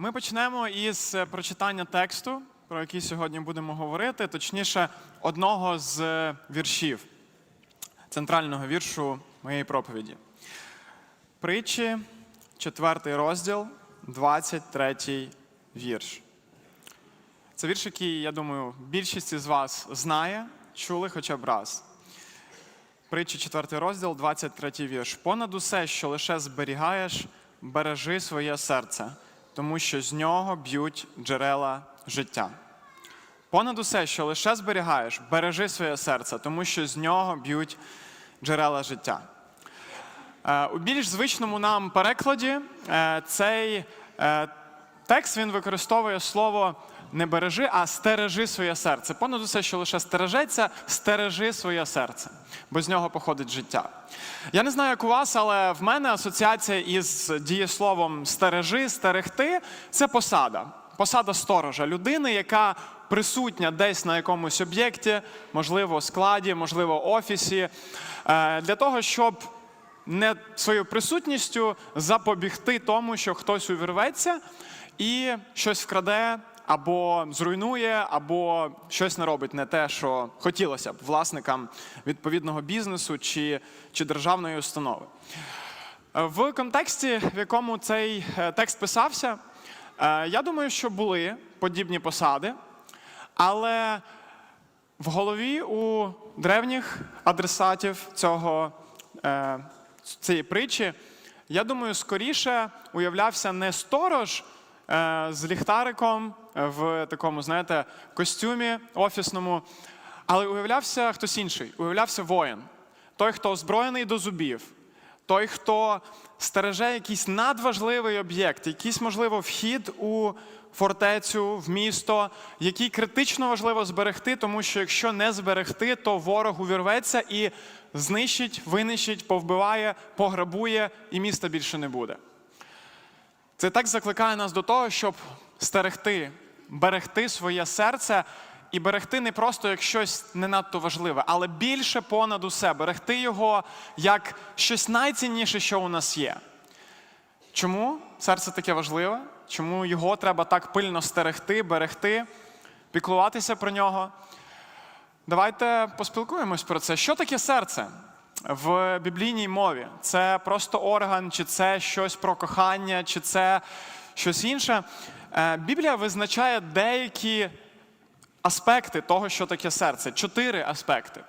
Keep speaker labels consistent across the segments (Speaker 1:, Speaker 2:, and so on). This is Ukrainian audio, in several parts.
Speaker 1: Ми почнемо із е, прочитання тексту, про який сьогодні будемо говорити, точніше, одного з е, віршів центрального віршу моєї проповіді. Притчі, 4 розділ, 23 вірш. Це вірш, який, я думаю, більшість із вас знає, чули хоча б раз. Притчі 4 розділ, 23 вірш. Понад усе, що лише зберігаєш, бережи своє серце, тому що з нього б'ють джерела життя. Понад усе, що лише зберігаєш, бережи своє серце, тому що з нього б'ють джерела життя. Е, У більш звичному нам перекладі е, цей е, текст він використовує слово не бережи, а стережи своє серце. Понад усе, що лише стережеться, стережи своє серце, бо з нього походить життя. Я не знаю, як у вас, але в мене асоціація із дієсловом стережи, стерегти це посада. Посада сторожа, людини, яка присутня десь на якомусь об'єкті, можливо, складі, можливо, офісі, е, для того, щоб не своєю присутністю запобігти тому, що хтось увірветься і щось вкраде, або зруйнує, або щось не робить не те, що хотілося б власникам відповідного бізнесу чи, чи державної установи. В контексті, в якому цей е, текст писався, е, я думаю, що були подібні посади, але в голові у древніх адресатів цього, е, цієї притчі, я думаю, скоріше уявлявся не сторож е, з ліхтариком в такому, знаєте, костюмі офісному, але уявлявся хтось інший, уявлявся воїн, той, хто озброєний до зубів, той, хто стереже якийсь надважливий об'єкт, якийсь, можливо, вхід у фортецю, в місто, який критично важливо зберегти, тому що якщо не зберегти, то ворог увірветься і знищить, винищить, повбиває, пограбує, і міста більше не буде. Це так закликає нас до того, щоб стерегти, берегти своє серце і берегти не просто як щось не надто важливе, але більше понад усе, берегти його як щось найцінніше, що у нас є. Чому серце таке важливе? Чому його треба так пильно стерегти, берегти, піклуватися про нього? Давайте поспілкуємось про це. Що таке серце в біблійній мові? Це просто орган, чи це щось про кохання, чи це щось інше? Е, Біблія визначає деякі аспекти того, що таке серце. Чотири аспекти.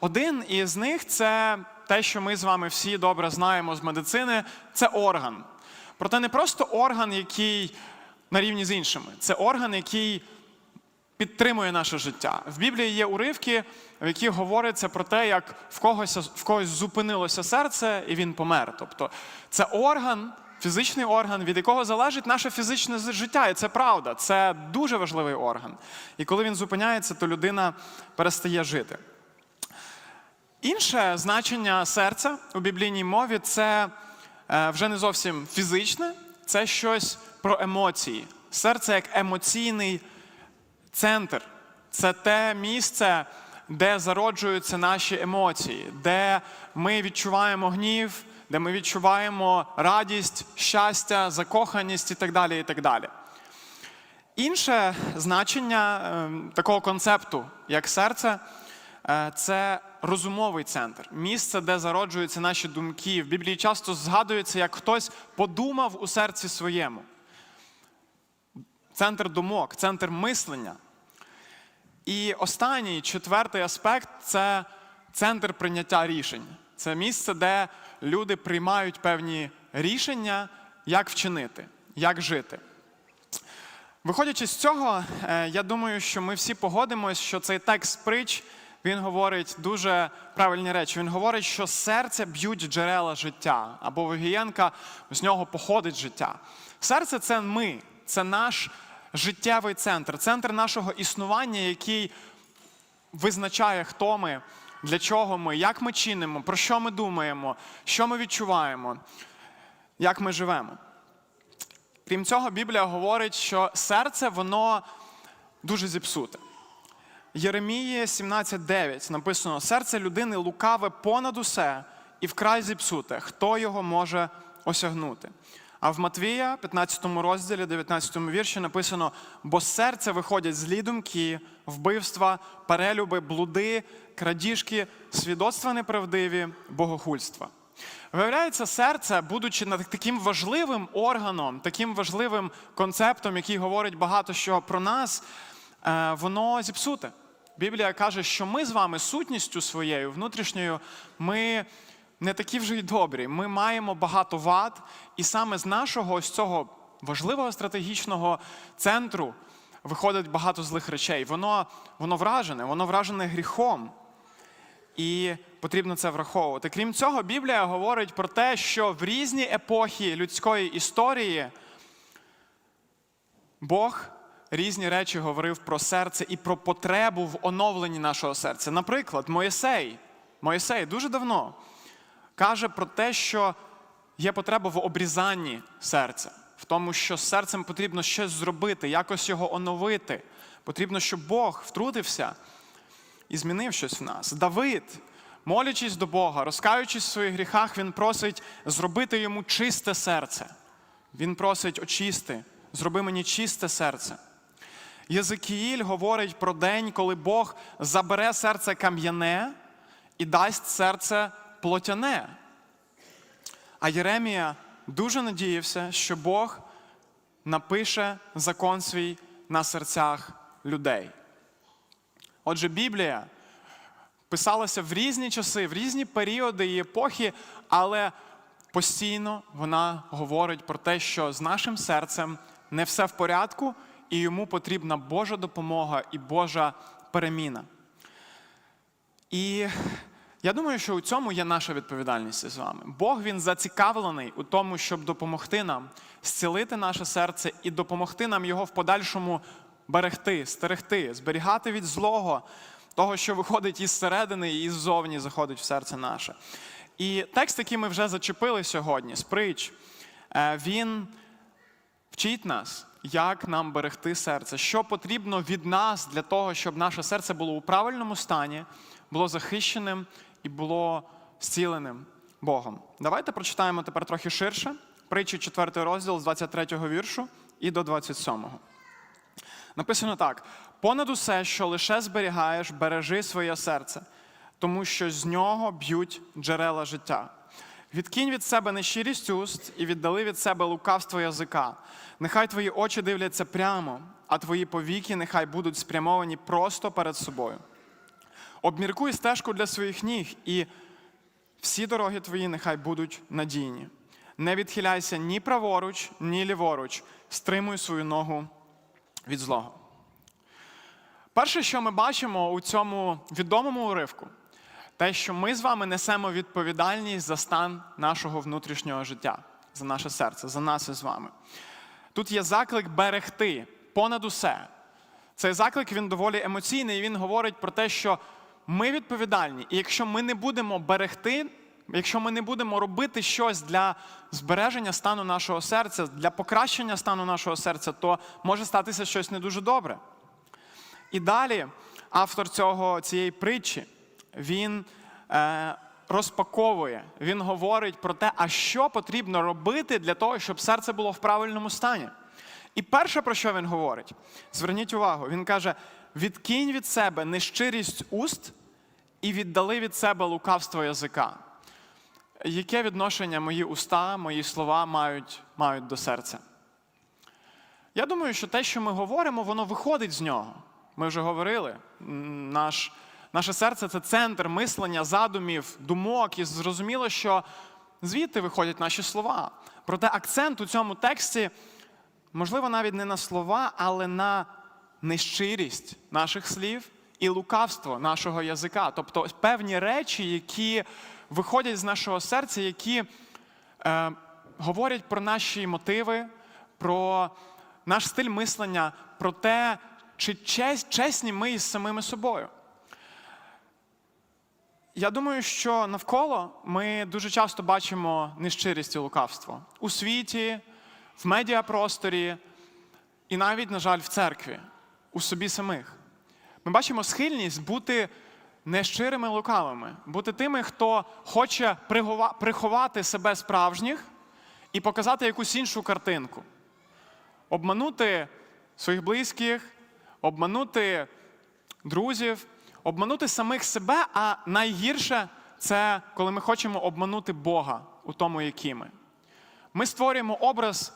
Speaker 1: Один із них це те, що ми з вами всі добре знаємо з медицини, це орган. Проте не просто орган, який на рівні з іншими, це орган, який підтримує наше життя. В Біблії є уривки, в яких говориться про те, як в когось, в когось зупинилося серце і він помер. Тобто це орган, фізичний орган, від якого залежить наше фізичне життя. І це правда, це дуже важливий орган. І коли він зупиняється, то людина перестає жити. Інше значення серця у біблійній мові це е, вже не зовсім фізичне, це щось про емоції. Серце як емоційний центр. Це те місце, де зароджуються наші емоції, де ми відчуваємо гнів, де ми відчуваємо радість, щастя, закоханість і так далі. і так далі. Інше значення е, такого концепту, як серце, е, це розумовий центр, місце, де зароджуються наші думки. В Біблії часто згадується, як хтось подумав у серці своєму. Центр думок, центр мислення. І останній четвертий аспект це центр прийняття рішень. Це місце, де люди приймають певні рішення, як вчинити, як жити. Виходячи з цього, е, я думаю, що ми всі погодимось, що цей текст притч він говорить дуже правильні речі. Він говорить, що серце б'ють джерела життя, або Вигієнка з нього походить життя. Серце це ми, це наш життєвий центр, центр нашого існування, який визначає, хто ми, для чого ми, як ми чинимо, про що ми думаємо, що ми відчуваємо, як ми живемо. Крім цього, Біблія говорить, що серце воно дуже зіпсуте. Єремії 17:9 написано: серце людини лукаве понад усе і вкрай зіпсуте. Хто його може осягнути? А в Матвія, 15 розділі, 19 вірші написано: бо з серця виходять злі думки, вбивства, перелюби, блуди, крадіжки, свідоцтва неправдиві, богохульства. Виявляється, серце, будучи таким важливим органом, таким важливим концептом, який говорить багато що про нас, е, воно зіпсуте. Біблія каже, що ми з вами сутністю своєю внутрішньою, ми не такі вже й добрі. Ми маємо багато вад, і саме з нашого ось цього важливого стратегічного центру виходить багато злих речей. Воно, воно вражене, воно вражене гріхом. І потрібно це враховувати. Крім цього, Біблія говорить про те, що в різні епохи людської історії Бог різні речі говорив про серце і про потребу в оновленні нашого серця. Наприклад, Моїсей, Моїсей дуже давно каже про те, що є потреба в обрізанні серця, в тому, що з серцем потрібно щось зробити, якось його оновити. Потрібно, щоб Бог втрутився і змінив щось в нас. Давид, молячись до Бога, розкаючись в своїх гріхах, він просить зробити йому чисте серце. Він просить очисти, зроби мені чисте серце. Єзикіїль говорить про день, коли Бог забере серце кам'яне і дасть серце плотяне. А Єремія дуже надіявся, що Бог напише закон свій на серцях людей. Отже, Біблія писалася в різні часи, в різні періоди і епохи, але постійно вона говорить про те, що з нашим серцем не все в порядку, і йому потрібна Божа допомога і Божа переміна. І я думаю, що у цьому є наша відповідальність з вами. Бог він зацікавлений у тому, щоб допомогти нам зцілити наше серце і допомогти нам його в подальшому берегти, стерегти, зберігати від злого, того, що виходить із середини і ззовні заходить в серце наше. І текст, який ми вже зачепили сьогодні, з е, він вчить нас, як нам берегти серце, що потрібно від нас для того, щоб наше серце було у правильному стані, було захищеним і було зціленим Богом. Давайте прочитаємо тепер трохи ширше. Притчі 4 розділ з 23 віршу і до 27. Написано так: понад усе, що лише зберігаєш, бережи своє серце, тому що з нього б'ють джерела життя. Відкинь від себе нещирість уст і віддали від себе лукавство язика. Нехай твої очі дивляться прямо, а твої повіки нехай будуть спрямовані просто перед собою. Обміркуй стежку для своїх ніг, і всі дороги твої нехай будуть надійні. Не відхиляйся ні праворуч, ні ліворуч, стримуй свою ногу від злого. Перше, що ми бачимо у цьому відомому уривку, те, що ми з вами несемо відповідальність за стан нашого внутрішнього життя, за наше серце, за нас із вами. Тут є заклик берегти понад усе. Цей заклик він доволі емоційний, і він говорить про те, що ми відповідальні, і якщо ми не будемо берегти, якщо ми не будемо робити щось для збереження стану нашого серця, для покращення стану нашого серця, то може статися щось не дуже добре. І далі автор цього, цієї притчі, він е, розпаковує, він говорить про те, а що потрібно робити для того, щоб серце було в правильному стані. І перше, про що він говорить, зверніть увагу, він каже: відкинь від себе нещирість уст і віддали від себе лукавство язика. Яке відношення мої уста, мої слова мають, мають до серця? Я думаю, що те, що ми говоримо, воно виходить з нього. Ми вже говорили. Наш, наше серце це центр мислення, задумів, думок, і зрозуміло, що звідти виходять наші слова. Проте акцент у цьому тексті, можливо, навіть не на слова, але на нещирість наших слів і лукавство нашого язика. Тобто певні речі, які виходять з нашого серця, які е, говорять про наші мотиви, про наш стиль мислення, про те, чи чес- чесні ми із самими собою. Я думаю, що навколо ми дуже часто бачимо нещирість і лукавство у світі, в медіапросторі і навіть, на жаль, в церкві, у собі самих. Ми бачимо схильність бути нещирими лукавими, бути тими, хто хоче приховати себе справжніх і показати якусь іншу картинку. Обманути своїх близьких, обманути друзів, обманути самих себе, а найгірше це коли ми хочемо обманути Бога у тому, які ми. Ми створюємо образ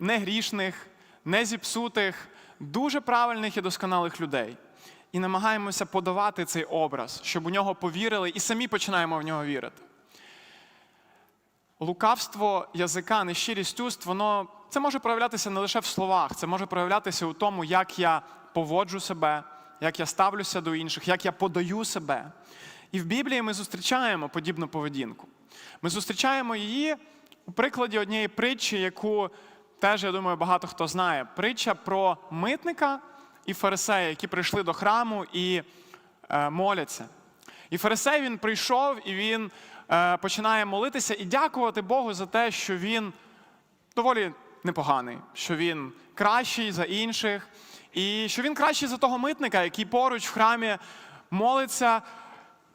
Speaker 1: негрішних, незіпсутих, дуже правильних і досконалих людей. І намагаємося подавати цей образ, щоб у нього повірили, і самі починаємо в нього вірити. Лукавство язика, нещирість уст, воно це може проявлятися не лише в словах, це може проявлятися у тому, як я поводжу себе, як я ставлюся до інших, як я подаю себе. І в Біблії ми зустрічаємо подібну поведінку. Ми зустрічаємо її у прикладі однієї притчі, яку теж, я думаю, багато хто знає. Притча про митника і фарисея, які прийшли до храму і е, моляться. І фарисей він прийшов і він е, починає молитися і дякувати Богу за те, що він доволі непоганий, що він кращий за інших, і що він кращий за того митника, який поруч в храмі молиться,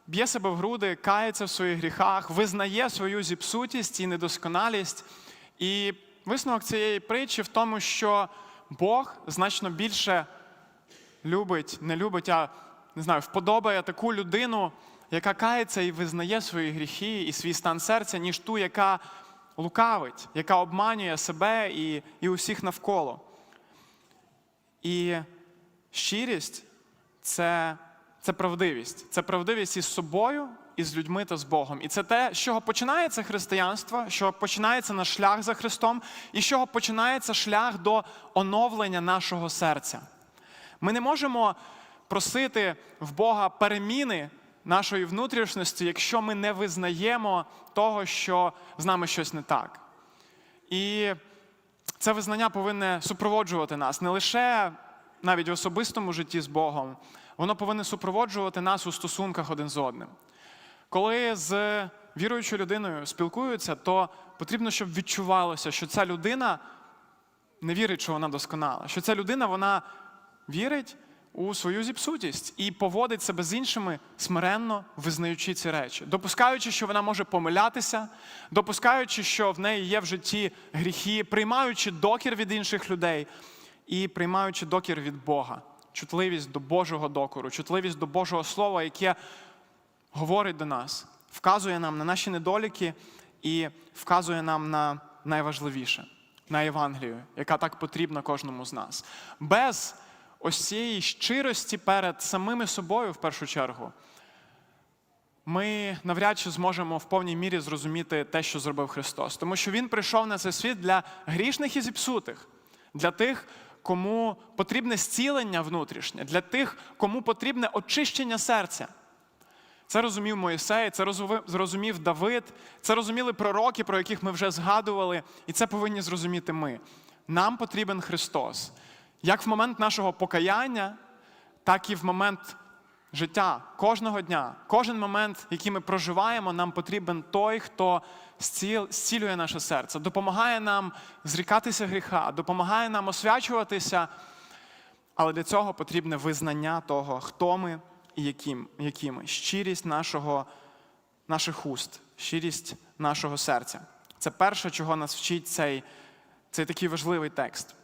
Speaker 1: б'є себе в груди, кається в своїх гріхах, визнає свою зіпсутість і недосконалість. І висновок цієї притчі в тому, що Бог значно більше любить, не любить, а не знаю, вподобає таку людину, яка кається і визнає свої гріхи і свій стан серця, ніж ту, яка лукавить, яка обманює себе і, і усіх навколо. І щирість це, це правдивість. Це правдивість із собою, і з людьми та з Богом. І це те, з чого починається християнство, чого починається наш шлях за Христом, і з чого починається шлях до оновлення нашого серця. Ми не можемо просити в Бога переміни нашої внутрішності, якщо ми не визнаємо того, що з нами щось не так. І це визнання повинне супроводжувати нас не лише навіть в особистому житті з Богом, воно повинне супроводжувати нас у стосунках один з одним. Коли з віруючою людиною спілкуються, то потрібно, щоб відчувалося, що ця людина не вірить, що вона досконала, що ця людина вона вірить у свою зіпсутість і поводить себе з іншими смиренно визнаючи ці речі, допускаючи, що вона може помилятися, допускаючи, що в неї є в житті гріхи, приймаючи докір від інших людей і приймаючи докір від Бога, чутливість до Божого докору, чутливість до Божого Слова, яке говорить до нас, вказує нам на наші недоліки і вказує нам на найважливіше, на Євангелію, яка так потрібна кожному з нас. Без ось цієї щирості перед самими собою, в першу чергу, ми навряд чи зможемо в повній мірі зрозуміти те, що зробив Христос. Тому що Він прийшов на цей світ для грішних і зіпсутих, для тих, кому потрібне зцілення внутрішнє, для тих, кому потрібне очищення серця. Це розумів Моїсей, це зрозумів Давид, це розуміли пророки, про яких ми вже згадували, і це повинні зрозуміти ми. Нам потрібен Христос. Як в момент нашого покаяння, так і в момент життя кожного дня, кожен момент, який ми проживаємо, нам потрібен той, хто зцілює наше серце, допомагає нам зрікатися гріха, допомагає нам освячуватися. Але для цього потрібне визнання того, хто ми яким, які ми. Щирість нашого, наших уст, щирість нашого серця. Це перше, чого нас вчить цей, цей такий важливий текст.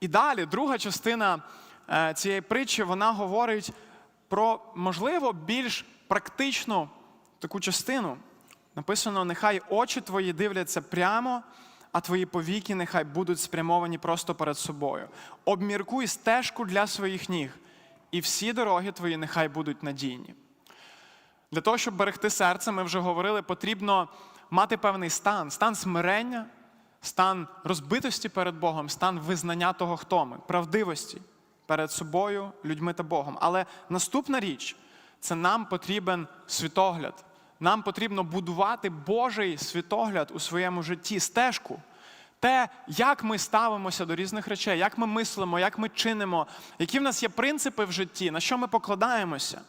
Speaker 1: І далі, друга частина е, цієї притчі, вона говорить про, можливо, більш практичну таку частину. Написано: нехай очі твої дивляться прямо, а твої повіки нехай будуть спрямовані просто перед собою. Обміркуй стежку для своїх ніг, і всі дороги твої нехай будуть надійні. Для того, щоб берегти серце, ми вже говорили, потрібно мати певний стан, стан смирення стан розбитості перед Богом, стан визнання того, хто ми, правдивості перед собою, людьми та Богом. Але наступна річ це нам потрібен світогляд. Нам потрібно будувати Божий світогляд у своєму житті, стежку. Те, як ми ставимося до різних речей, як ми мислимо, як ми чинимо, які в нас є принципи в житті, на що ми покладаємося.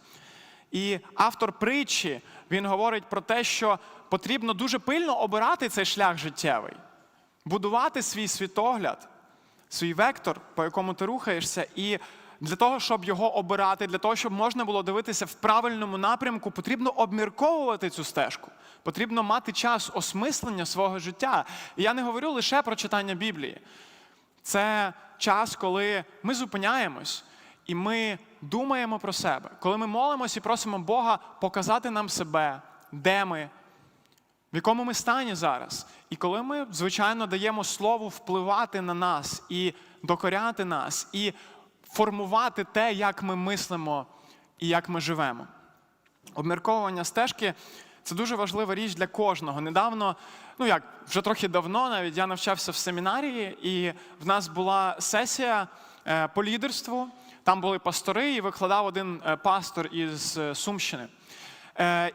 Speaker 1: І автор притчі він говорить про те, що потрібно дуже пильно обирати цей шлях життєвий будувати свій світогляд, свій вектор, по якому ти рухаєшся, і для того, щоб його обирати, для того, щоб можна було дивитися в правильному напрямку, потрібно обмірковувати цю стежку. Потрібно мати час осмислення свого життя. І я не говорю лише про читання Біблії. Це час, коли ми зупиняємось і ми думаємо про себе, коли ми молимось і просимо Бога показати нам себе, де ми, в якому ми стані зараз. І коли ми, звичайно, даємо слову впливати на нас і докоряти нас, і формувати те, як ми мислимо і як ми живемо. Обмірковування стежки це дуже важлива річ для кожного. Недавно, ну як вже трохи давно, навіть я навчався в семінарії, і в нас була сесія е, по лідерству. Там були пастори, і викладав один е, пастор із е, Сумщини.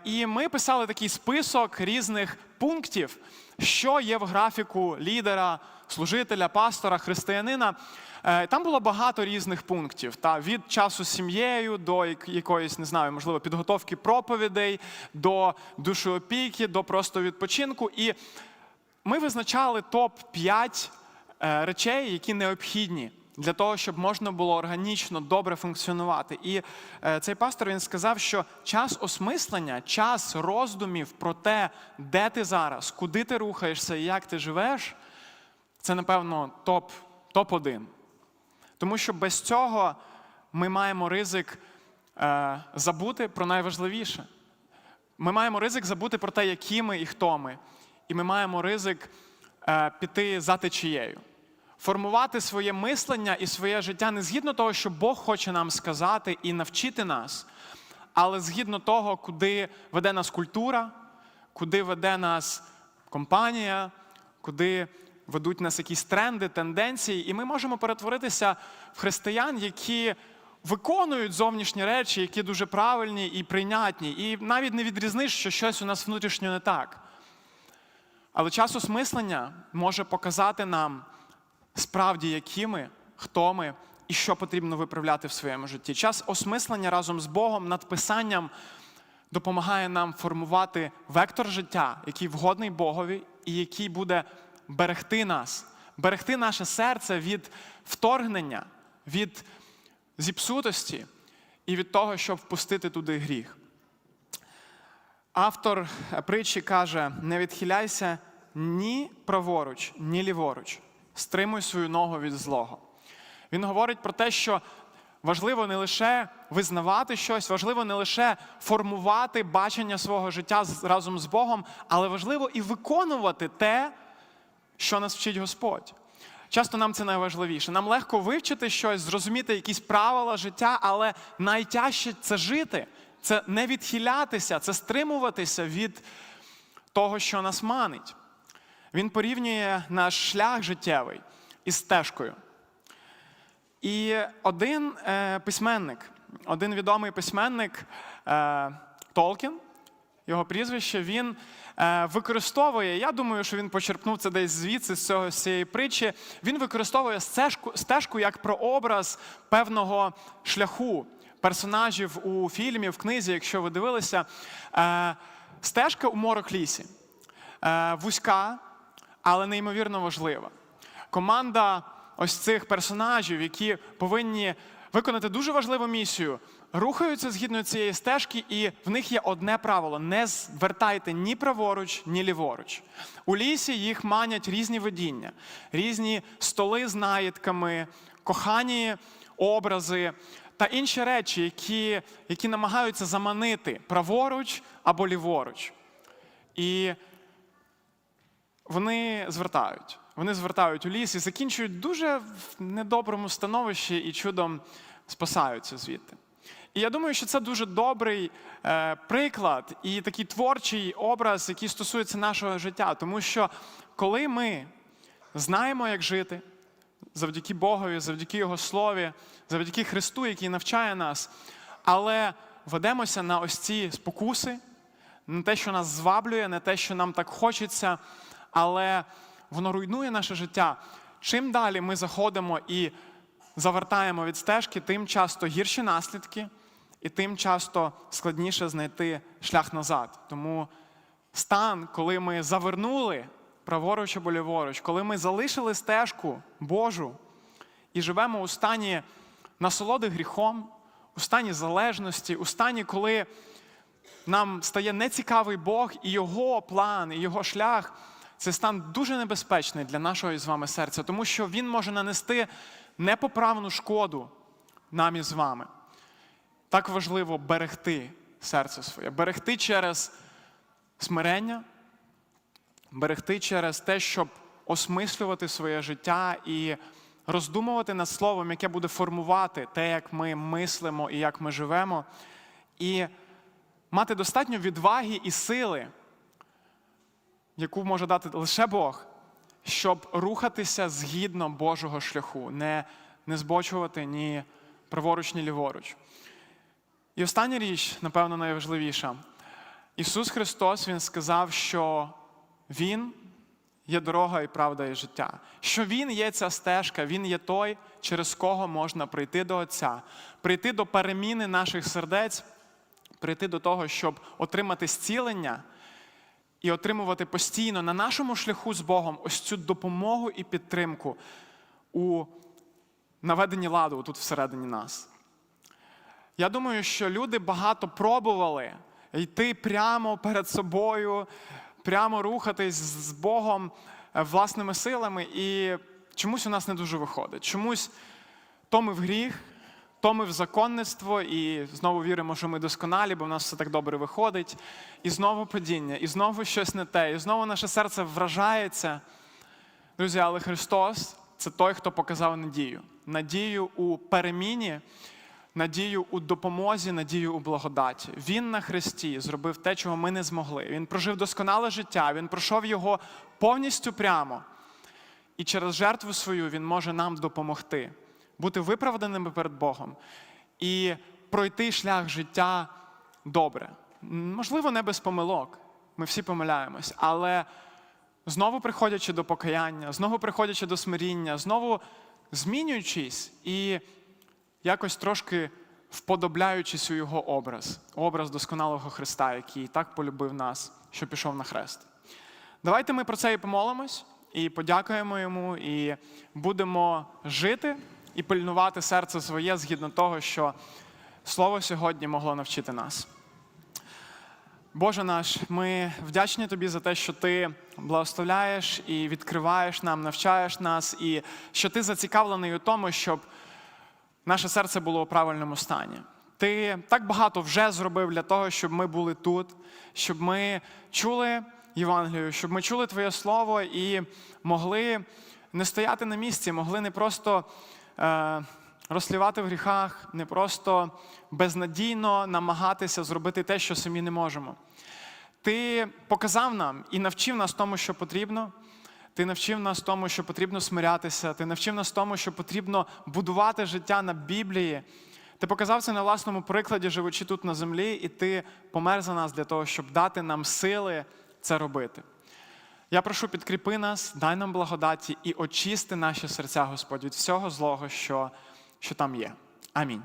Speaker 1: І ми писали такий список різних пунктів, що є в графіку лідера, служителя, пастора, християнина. Е, Там було багато різних пунктів. Та від часу з сім'єю до якоїсь, не знаю, можливо, підготовки проповідей, до душоопіки, до просто відпочинку. І ми визначали топ-5 е, речей, які необхідні для того, щоб можна було органічно добре функціонувати. І е, цей пастор він сказав, що час осмислення, час роздумів про те, де ти зараз, куди ти рухаєшся і як ти живеш, це, напевно, топ, топ-1. Тому що без цього ми маємо ризик е, забути про найважливіше. Ми маємо ризик забути про те, які ми і хто ми. І ми маємо ризик е, піти за течією. Формувати своє мислення і своє життя не згідно того, що Бог хоче нам сказати і навчити нас, але згідно того, куди веде нас культура, куди веде нас компанія, куди ведуть нас якісь тренди, тенденції, і ми можемо перетворитися в християн, які виконують зовнішні речі, які дуже правильні і прийнятні, і навіть не відрізниш, що щось у нас внутрішньо не так. Але час осмислення може показати нам справді, які ми, хто ми і що потрібно виправляти в своєму житті. Час осмислення разом з Богом над писанням допомагає нам формувати вектор життя, який вгодний Богові, і який буде берегти нас, берегти наше серце від вторгнення, від зіпсутості і від того, щоб впустити туди гріх. Автор притчі каже: не відхиляйся ні праворуч, ні ліворуч. Стримуй свою ногу від злого. Він говорить про те, що важливо не лише визнавати щось, важливо не лише формувати бачення свого життя разом з Богом, але важливо і виконувати те, що нас вчить Господь. Часто нам це найважливіше. Нам легко вивчити щось, зрозуміти якісь правила життя, але найтяжче це жити, це не відхилятися, це стримуватися від того, що нас манить. Він порівнює наш шлях життєвий із стежкою. І один е, письменник, один відомий письменник е, Толкін, його прізвище, він використовує, я думаю, що він почерпнув це десь звідси, з цього з цієї притчі. Він використовує стежку, стежку як прообраз певного шляху персонажів у фільмі, в книзі, якщо ви дивилися. Е, стежка у морок лісі. Е, вузька, але неймовірно важлива. Команда ось цих персонажів, які повинні виконати дуже важливу місію, рухаються згідно цієї стежки, і в них є одне правило: не звертайте ні праворуч, ні ліворуч. У лісі їх манять різні видіння, різні столи з наїдками, кохані образи та інші речі, які, які намагаються заманити праворуч або ліворуч. І вони звертають. Вони звертають у ліс і закінчують дуже в недоброму становищі і чудом спасаються звідти. І я думаю, що це дуже добрий е, приклад і такий творчий образ, який стосується нашого життя. Тому що коли ми знаємо, як жити, завдяки Богові, завдяки Його Слові, завдяки Христу, який навчає нас, але ведемося на ось ці спокуси, не те, що нас зваблює, не те, що нам так хочеться, але воно руйнує наше життя. Чим далі ми заходимо і завертаємо від стежки, тим часто гірші наслідки, і тим часто складніше знайти шлях назад. Тому стан, коли ми завернули праворуч або ліворуч, коли ми залишили стежку Божу і живемо у стані насолоди гріхом, у стані залежності, у стані, коли нам стає нецікавий Бог і його план, і його шлях, це стан дуже небезпечний для нашого із вами серця, тому що він може нанести непоправну шкоду нам із вами. Так важливо берегти серце своє, берегти через смирення, берегти через те, щоб осмислювати своє життя і роздумувати над словом, яке буде формувати те, як ми мислимо і як ми живемо, і мати достатньо відваги і сили, яку може дати лише Бог, щоб рухатися згідно Божого шляху, не, не збочувати ні праворуч, ні ліворуч. І остання річ, напевно, найважливіша. Ісус Христос Він сказав, що Він є дорога і правда і життя. Що Він є ця стежка, Він є той, через кого можна прийти до Отця, прийти до переміни наших сердець, прийти до того, щоб отримати зцілення і отримувати постійно на нашому шляху з Богом ось цю допомогу і підтримку у наведенні ладу тут всередині нас. Я думаю, що люди багато пробували йти прямо перед собою, прямо рухатись з Богом е, власними силами, і чомусь у нас не дуже виходить. Чомусь то ми в гріх, то ми в законництво, і знову віримо, що ми досконалі, бо в нас все так добре виходить. І знову падіння, і знову щось не те, і знову наше серце вражається. Друзі, але Христос це той, хто показав надію. Надію у переміні, надію у допомозі, надію у благодаті. Він на Христі зробив те, чого ми не змогли. Він прожив досконале життя, він пройшов його повністю прямо. І через жертву свою він може нам допомогти бути виправданими перед Богом і пройти шлях життя добре. Можливо, не без помилок. Ми всі помиляємось, але знову приходячи до покаяння, знову приходячи до смиріння, знову змінюючись і якось трошки вподобляючись у його образ, образ досконалого Христа, який так полюбив нас, що пішов на хрест. Давайте ми про це і помолимось, і подякуємо йому, і будемо жити і пильнувати серце своє згідно того, що Слово сьогодні могло навчити нас. Боже наш, ми вдячні Тобі за те, що Ти благословляєш і відкриваєш нам, навчаєш нас, і що Ти зацікавлений у тому, щоб наше серце було у правильному стані. Ти так багато вже зробив для того, щоб ми були тут, щоб ми чули Євангелію, щоб ми чули Твоє Слово і могли не стояти на місці, могли не просто е, розслівати в гріхах, не просто безнадійно намагатися зробити те, що самі не можемо. Ти показав нам і навчив нас тому, що потрібно. Ти навчив нас тому, що потрібно смирятися, ти навчив нас тому, що потрібно будувати життя на Біблії. Ти показав це на власному прикладі, живучи тут на землі, і ти помер за нас для того, щоб дати нам сили це робити. Я прошу, підкріпи нас, дай нам благодаті і очисти наші серця, Господь, від всього злого, що, що там є. Амінь.